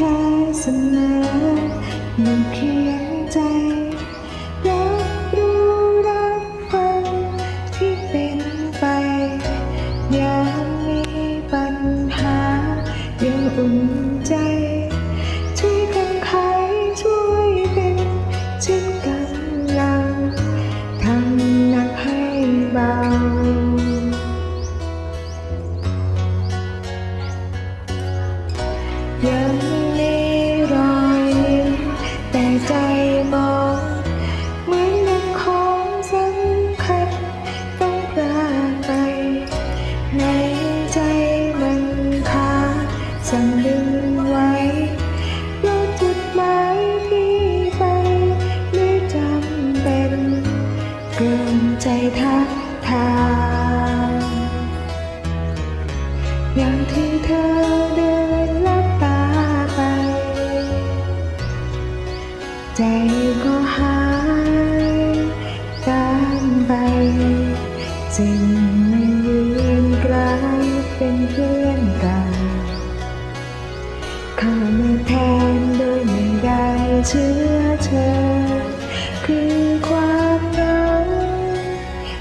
ค่เสมอมันคือยังใจ สั่งดึงไว้ราะจุดหมายที่ไปไม่จำเป็นเกินใจทักทายอย่างที่เธอเดินลับตาไป ใจก็หายตามไปจึงไม่ยืนกลายเป็นเพื่อ ข้ามาแทนโดยไม่ได้เชื่อเธอ คือความเหงา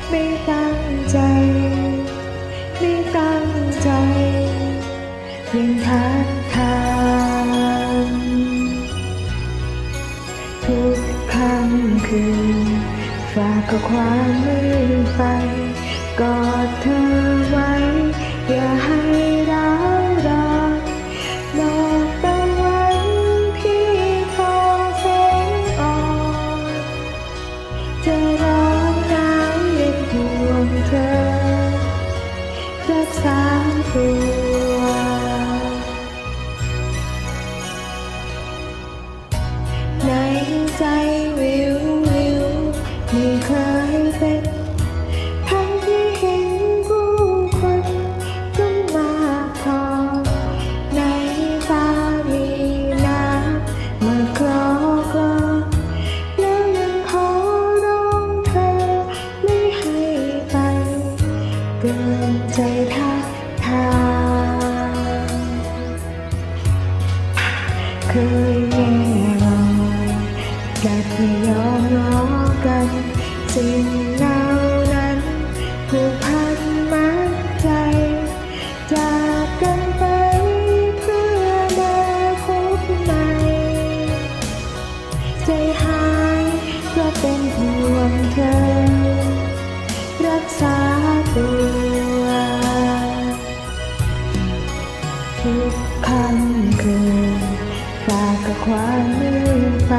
ไม่ตั้งใจ ไม่ตั้งใจยังทักทายทุกคำคืนฝากข้อความมือไป กอดเธอไว้ อย่า ในใจวิววิวไม่เคยเป็นทั้งที่เห็นผู้คนก็มากพอในตามีน้ำมาคลอกลอแล้วยังขอร้องเธอไม่ให้ไปเกินใจทัก ทายเคยแง่ลอยกัดไม่ยอมล้อกันสิ่งเหล่านั้นผูกพันมัดใจ จากกันไปเพื่อมาพบใหม่ ใจหายก็เป็นห่วงเธอ รักษาตัว พันคืนฝากกับความมืดไป